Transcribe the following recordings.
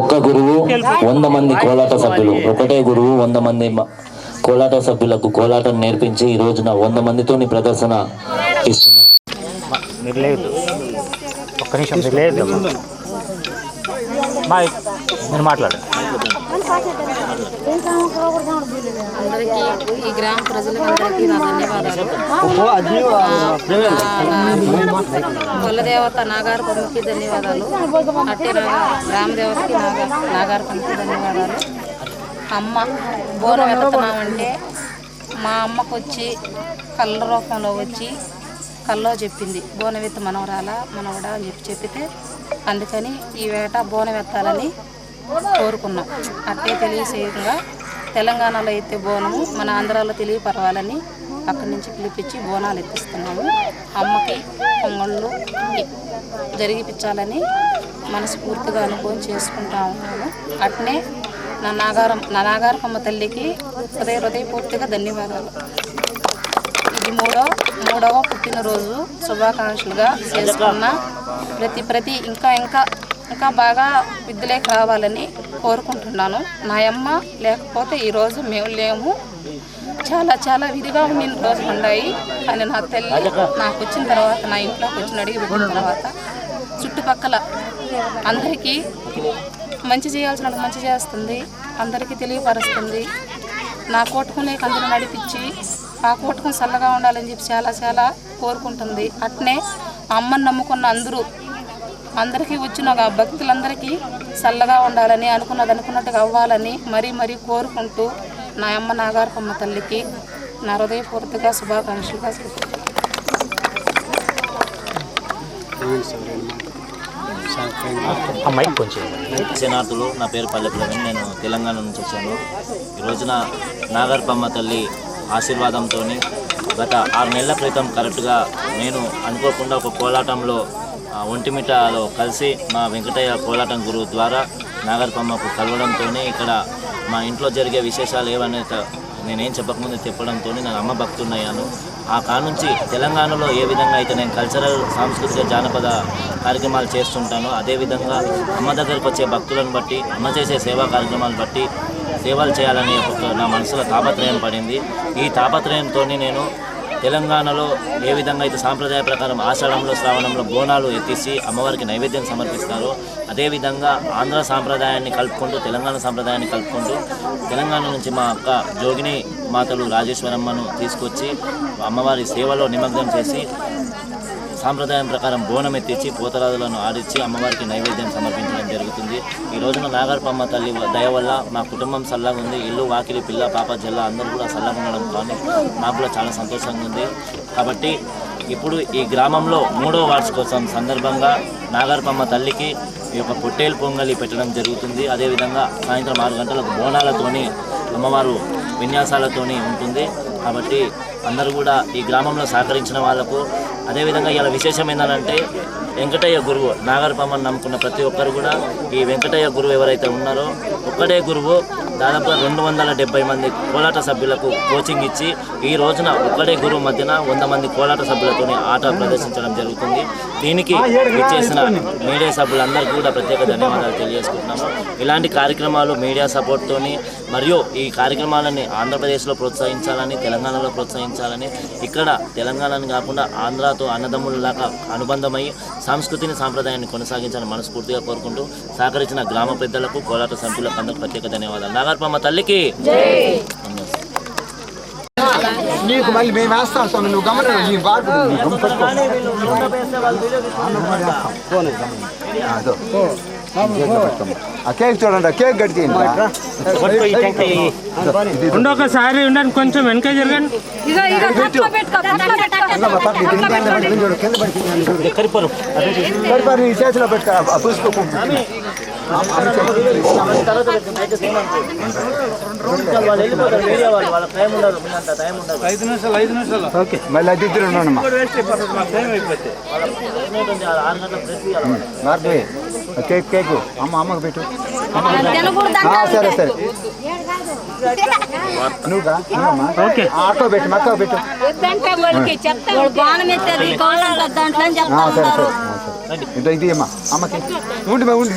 ఒక్క గురువు వంద మంది కోలాట సభ్యులు. ఒకటే గురువు వంద మంది కోలాట సభ్యులకు కోలాటం నేర్పించి ఈ రోజున వంద మందితోని ప్రదర్శన ఇస్తున్నారు. మీరు లేదు ఒక్క నిమిషం మీరు లేదు బాయ్ నేను మాట్లాడండి అందరికీ ఈ గ్రామ ప్రజలందరికీ నా ధన్యవాదాలు. కులదేవత నాగారు కొమ్మకి ధన్యవాదాలు. అట్టే నాగా నాగారు కొమ్మకి ధన్యవాదాలు. అమ్మ బోనం వెతుకుతున్నామంటే మా అమ్మకు వచ్చి కళ్ళ రూపంలో వచ్చి కల్లో చెప్పింది బోనవెత్త మనవరాల మనవడా అని చెప్పి చెప్పితే అందుకని ఈ వేట బోనవెత్తాలని కోరుకున్నాం. అట్టే తెలియసేయంగా తెలంగాణలో అయితే బోనము మన ఆంధ్రాలో తెలియపరవాలని అక్కడి నుంచి పిలిపించి బోనాలు ఎత్తిస్తున్నాము. అమ్మకి పొంగళ్ళు జరిగిపించాలని మనస్ఫూర్తిగా అనుకొని చేసుకుంటా ఉన్నాము. అట్నే నా నాగారం నా నాగారకమ్మ తల్లికి హృదయ హృదయపూర్తిగా ధన్యవాదాలు. ఇది మూడో మూడవ పుట్టినరోజు శుభాకాంక్షలుగా చేసుకున్న. ప్రతి ప్రతి ఇంకా ఇంకా ఇంకా బాగా విద్యలోకి రావాలని కోరుకుంటున్నాను. నా అమ్మ లేకపోతే ఈరోజు మేము లేము. చాలా చాలా విధిగా ఉండిన రోజులు ఉన్నాయి కానీ నా తల్లి నాకు వచ్చిన తర్వాత నా ఇంట్లోకి వచ్చిన అడిగి పెట్టిన తర్వాత చుట్టుపక్కల అందరికీ మంచి చేయాల్సిన మంచి చేస్తుంది. అందరికీ తెలియపరుస్తుంది. నా కోటుకునే అందరూ నడిపించి ఆ కోటుకుని చల్లగా ఉండాలని చెప్పి చాలా చాలా కోరుకుంటుంది. అట్నే అమ్మని నమ్ముకున్న అందరూ అందరికీ వచ్చిన ఒక భక్తులందరికీ చల్లగా ఉండాలని అనుకున్నది అనుకున్నట్టుగా అవ్వాలని మరీ మరీ కోరుకుంటూ నా అమ్మ నాగారపమ్మ తల్లికి నా హృదయపూర్తిగా శుభాకాంక్షలుగా చెప్తున్నాను. అమ్మాయి కొంచెం శనార్థులు నా పేరు పల్లె ప్రవీణ్ నేను తెలంగాణ నుంచి వచ్చాను. ఈ రోజున నాగర్పమ్మ తల్లి ఆశీర్వాదంతో గత ఆరు నెలల క్రితం కరెక్ట్గా నేను అనుకోకుండా ఒక కోలాటంలో ఒంటిమిటలో కలిసి మా వెంకటయ్య కోలాటం గురువు ద్వారా నాగరపమ్మకు కలవడంతో ఇక్కడ మా ఇంట్లో జరిగే విశేషాలు ఏవనే నేనేం చెప్పకముందు చెప్పడంతో నేను అమ్మ భక్తున్నాను ఆ కానుంచి తెలంగాణలో ఏ విధంగా అయితే నేను కల్చరల్ సాంస్కృతిక జానపద కార్యక్రమాలు చేస్తుంటానో అదేవిధంగా అమ్మ దగ్గరకు వచ్చే భక్తులను బట్టి అమ్మ చేసే సేవా కార్యక్రమాలు బట్టి సేవలు చేయాలని ఒక నా మనసులో తాపత్రయం పడింది. ఈ తాపత్రయంతో నేను తెలంగాణలో ఏ విధంగా అయితే సాంప్రదాయ ప్రకారం ఆషాఢంలో శ్రావణంలో బోనాలు ఎత్తిసి అమ్మవారికి నైవేద్యం సమర్పిస్తారో అదేవిధంగా ఆంధ్ర సాంప్రదాయాన్ని కలుపుకుంటూ తెలంగాణ సాంప్రదాయాన్ని కలుపుకుంటూ తెలంగాణ నుంచి మా అక్క జోగిని మాతలు రాజేశ్వరమ్మను తీసుకొచ్చి అమ్మవారి సేవలో నిమగ్నం చేసి సాంప్రదాయం ప్రకారం బోనం ఎత్తించి పోతరాదులను ఆడించి అమ్మవారికి నైవేద్యం సమర్పించడం జరుగుతుంది. ఈ రోజున నాగర్పమ్మ తల్లి దయ వల్ల మా కుటుంబం సల్లగా ఉంది. ఇల్లు వాకిలి పిల్ల పాప జల్ల అందరూ కూడా సల్లగా ఉండడం కానీ మాకు కూడా చాలా సంతోషంగా ఉంది. కాబట్టి ఇప్పుడు ఈ గ్రామంలో మూడో వార్షికోత్సవం సందర్భంగా నాగర్పమ్మ తల్లికి ఈ యొక్క పొట్టేలు పొంగలి పెట్టడం జరుగుతుంది. అదేవిధంగా సాయంత్రం ఆరు గంటలకు బోనాలతోని అమ్మవారు విన్యాసాలతోని ఉంటుంది. కాబట్టి అందరూ కూడా ఈ గ్రామంలో సహకరించిన వాళ్ళకు అదేవిధంగా ఇలా విశేషం ఏంటంటే వెంకటయ్య గురువు నాగరపమ్మని నమ్ముకున్న ప్రతి ఒక్కరు కూడా ఈ వెంకటయ్య గురువు ఎవరైతే ఉన్నారో ఒక్కడే గురువు దాదాపుగా రెండు వందల డెబ్బై మంది కోలాట సభ్యులకు కోచింగ్ ఇచ్చి ఈ రోజున ఒక్కడే గురువు మధ్యన వంద మంది కోలాట సభ్యులతోని ఆట ప్రదర్శించడం జరుగుతుంది. దీనికి ఇచ్చేసిన మీడియా సభ్యులందరికీ కూడా ప్రత్యేక ధన్యవాదాలు తెలియజేసుకుంటున్నాము. ఇలాంటి కార్యక్రమాలు మీడియా సపోర్ట్తోని మరియు ఈ కార్యక్రమాలని ఆంధ్రప్రదేశ్లో ప్రోత్సహించాలని తెలంగాణలో ప్రోత్సహించాలని ఇక్కడ తెలంగాణని కాకుండా ఆంధ్రాతో అన్నదమ్ములలాగా అనుబంధమై సంస్కృతిని సాంప్రదాయాన్ని కొనసాగించాలని మనస్ఫూర్తిగా కోరుకుంటూ సహకరించిన గ్రామ పెద్దలకు కోలాట సభ్యులకు అందరికీ ప్రత్యేక ధన్యవాదాలు. నాగర్పమ్మ తల్లికి నీకు మళ్ళీ మేము వేస్తాం స్వామి నువ్వు గమన నీ బాబు కేక్ పట్టుకోమ్మా. ఆ కేక్ చూడండి కేక్ కట్టి ఉండొకసారి ఉండండి కొంచెం వెనక జరగండి. కరిపోరు చేతిలో పెట్టుకో. ఓకే. మళ్ళీ అది ఇద్దరు ఆ కేక్ కేక్. అమ్మ అమ్మకు పెట్టు. సరే సరే. ఓకే. ఆటో పెట్టు మక్క పెట్టు. సరే. ఇదో అమ్మా. అమ్మకి. ఉండి ఉండి.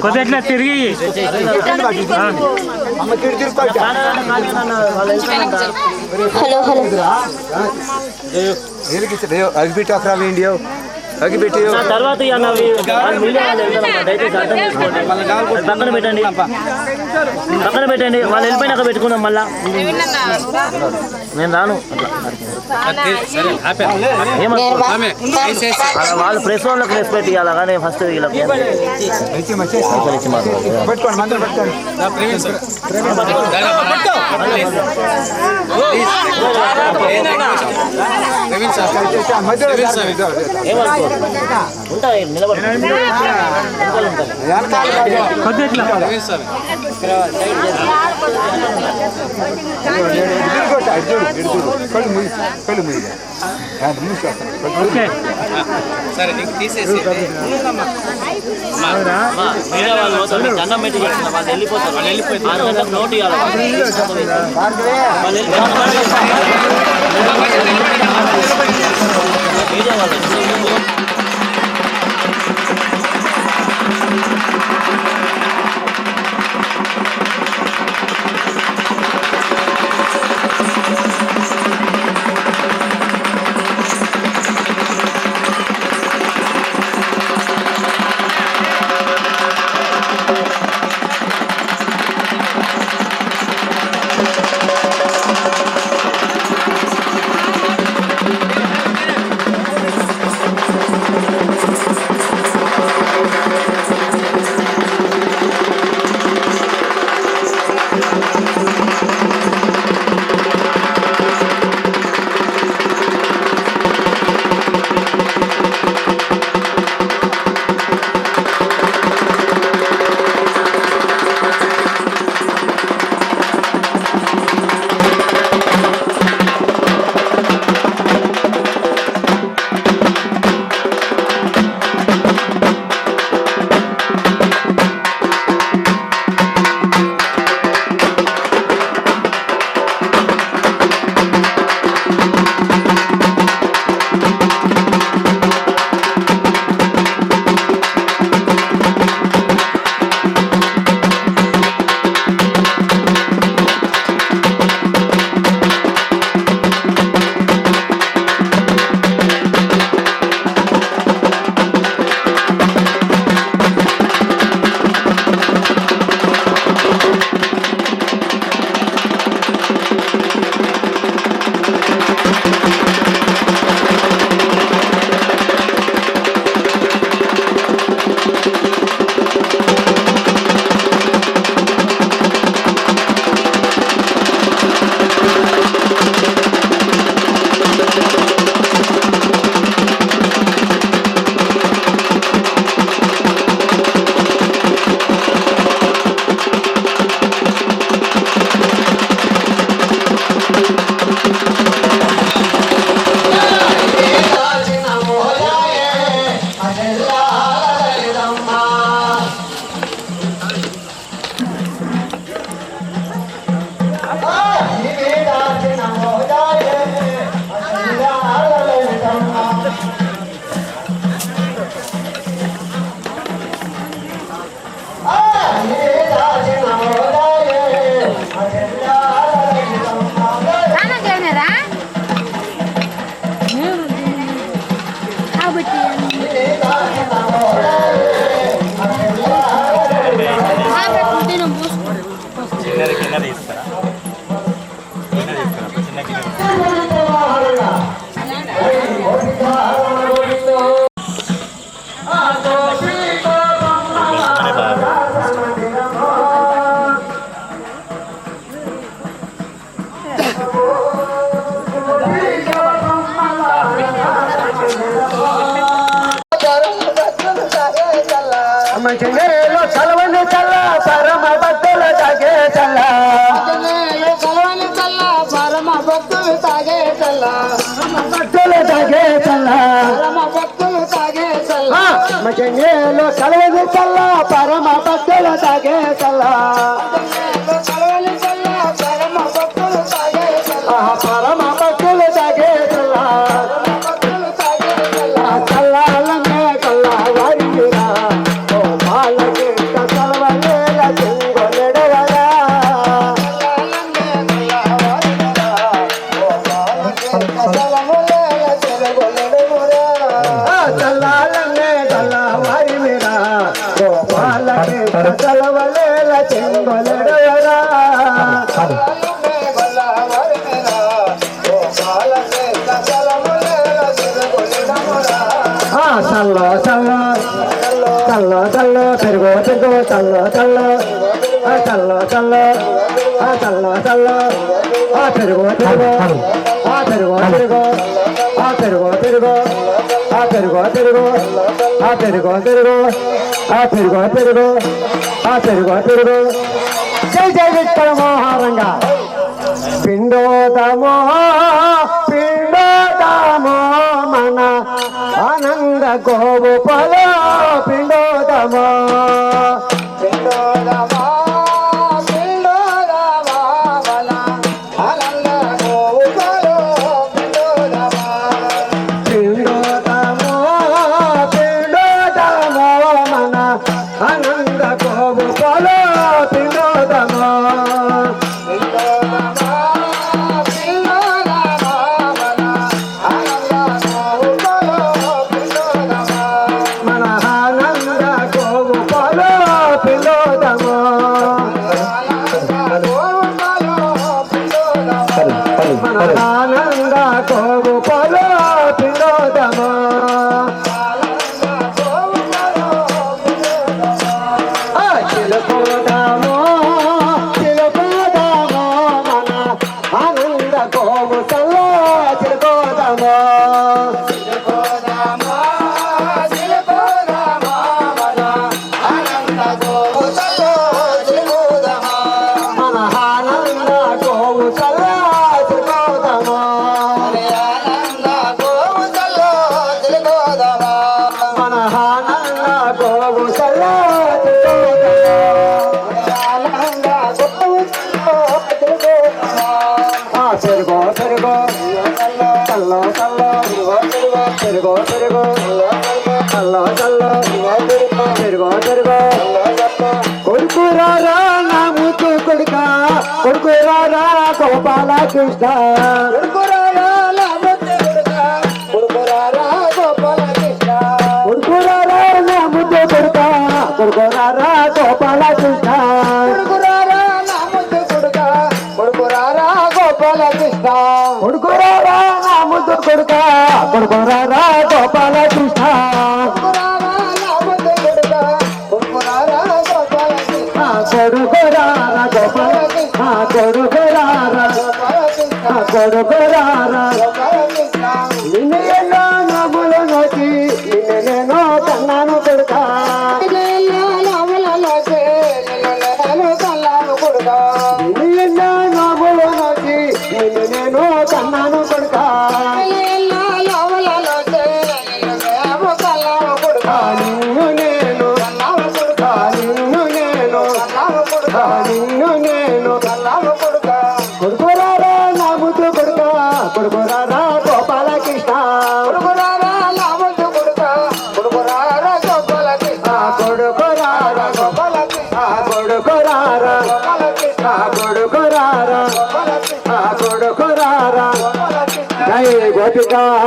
కొద్దిగా తిరిగి. అమ్మకి తిరుక్కోట హలో హలో. ఎలిగిచ్చే అగిపెట్టి అక్కడ వేయండి అగిపెట్టి తర్వాత పక్కన పెట్టండి. పక్కన పెట్టండి. వాళ్ళు వెళ్ళిపోయినాక పెట్టుకుందాం మళ్ళా. నేను రాను. అట్లా. వాళ్ళు ప్రెస్ వాళ్ళకి రెస్పెక్ట్ ఇవ్వాలి కానీ ఫస్ట్ వీళ్ళకి అయితే మా చేసి పెట్టుకోండి మందరం పెట్టుకోండి చేసి ఆ మధ్యలో జాగ్రత్త. ఇదో, ఇదో. ఏమనుకో ఉంటాయి నిలబడి కళ్ళు దండం పెట్టి చెప్తున్నా. వాళ్ళు వెళ్ళిపోతారు వాళ్ళు వెళ్ళిపోతారు నోటు ఇవ్వాలి ఆ పెరుగు పెరుగు ఆ పెరుగు పెరుగు ఆ పెరుగు పెరుగు ఆ పెరుగు పెరుగు ఆ పెరుగు పెరుగు ఆ పెరుగు పెరుగు ఆ పెరుగు పెరుగు జై జై విఠల మోహారంగా. పిండోదమో పిండోదమో మన ఆనంద గోవు పలో పిండోదమో. పిండోదమో కృష్ణ కొడుకు గోపాల కృష్ణ కొడుకు రారా కొడుక కొడుకు గోపాల కృష్ణ కొడుకు రారా కొడుక కొడుకు గోపాల కృష్ణ కొడుకు గోపాల కృష్ణ గోపాల కొడుకు రారా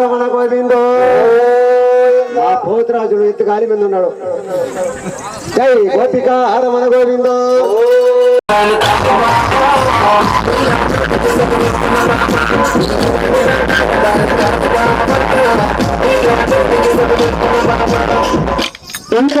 రమణ గోవిందో. మా పోతురాజుడు ఇంత గాలి మీద ఉన్నాడు. జై గోపిక రమణ గోవిందో. ఓం శ్రీగురుభ్యో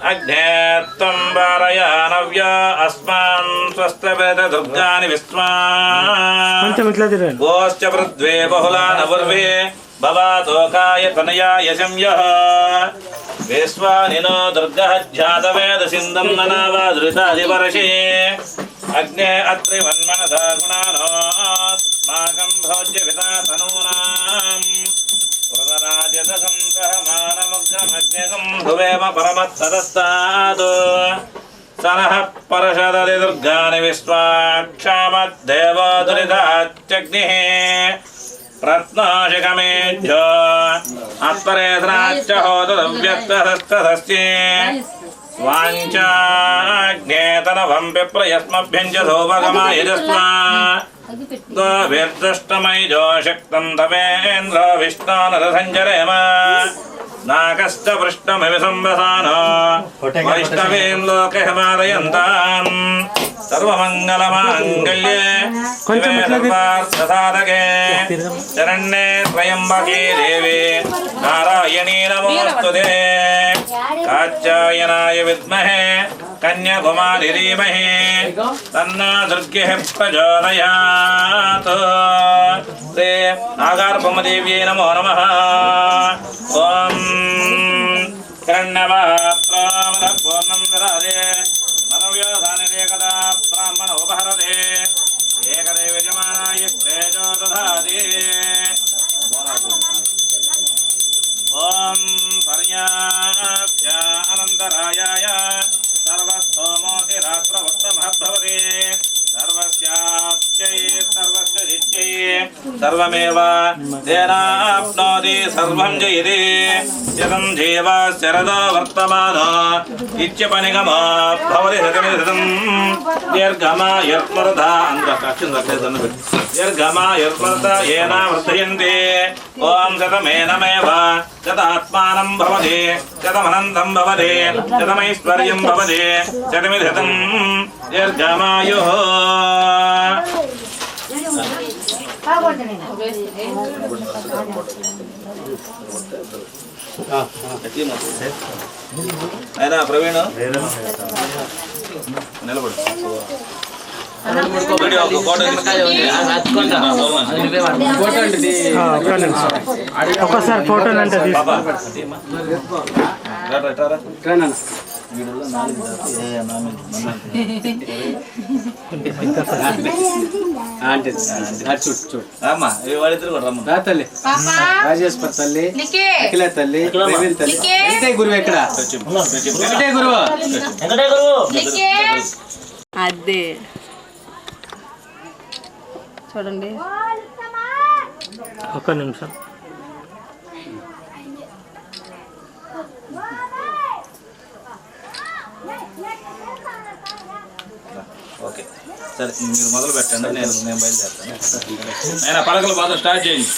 తరశరణ అగ్నే త్వం వారయ నవ్య అస్మాన్ స్వస్థవేద దుర్గాని విస్మాన్. గోశ్చ పృథ్వే బహుళా నవర్వే భవాతోకాయ తనయాయ సంయః విశ్వానినో దుర్గः ధ్యాతవేద సిందం ననావాదృతాదివర్షే అగ్నే అత్రివన్మనసా భువేమ పరమత్తదస్తాద్ సనః పరషదది దుర్గాని విశ్వాక్షామద్దేవోదురితాత్యగ్నిः రత్నాశిఖమేజ్యో అత్వరేధనాచ్చ హోతవ్యక్తహస్తస్యే వాంఛాగ్నేతనవం విప్రయస్మభ్యం చ ధూపగమాయజస్వ గోభిర్దృష్టమై జోశక్తం తవేంద్ర విష్ణానరసంచరేమ నాకష్టపృష్టమిసంవసానా వైష్ణవీం లోక హిమాలయంతాన్ సర్వమంగళమాంగళ్యే సాధకే శరణ్యే త్రయంబకే దేవి నారాయణీ నమోస్తుదే కాచాయనాయ విద్మహే कन्याकुमारी धीमहि दुर्गे दुर्गेः प्रचोदयात्। श्री नागार्पमदेव्यै नमो नम। ॐ सर्वमेव तेनाप्नोति सर्वं जयति यदं जीव शरदो वर्तमानो इत्यपनिगमो भवति हृतमिहृतं दीर्घमायुर्मृधा दीर्घमायुर्मृता येन वर्धयन्ति ॐ शतमेनमेव शतात्मानं भवति शतमनन्तं भवति शतमैश्वर्यं भवति शतमिधृतं दीर्घमायुः అయినా ప్రవీణ్? నిలబడు. ఒక్కసారి ఫోటో అంటే తీసుకో బాబా రారా, రారా. వీడియోలో నాలుగు దాకా ఏ నాలుగు అమ్మా ఈ వాళ్ళిద్దరు కూడా రమ్మ తల్లి. రాజేశ్వర్ తల్లి అఖిల తల్లి ప్రవీణ్ తల్లి. వెంకటే గురువు ఎక్కడ? వెంకటే గురువు. అదే. చూడండి. ఒక్క నిమిషం ఓకే సరే మీరు మొదలు పెట్టండి నేను నేను బయలుదేరుతాను. అయినా పలకలు బాధ స్టార్ట్ చేయండి.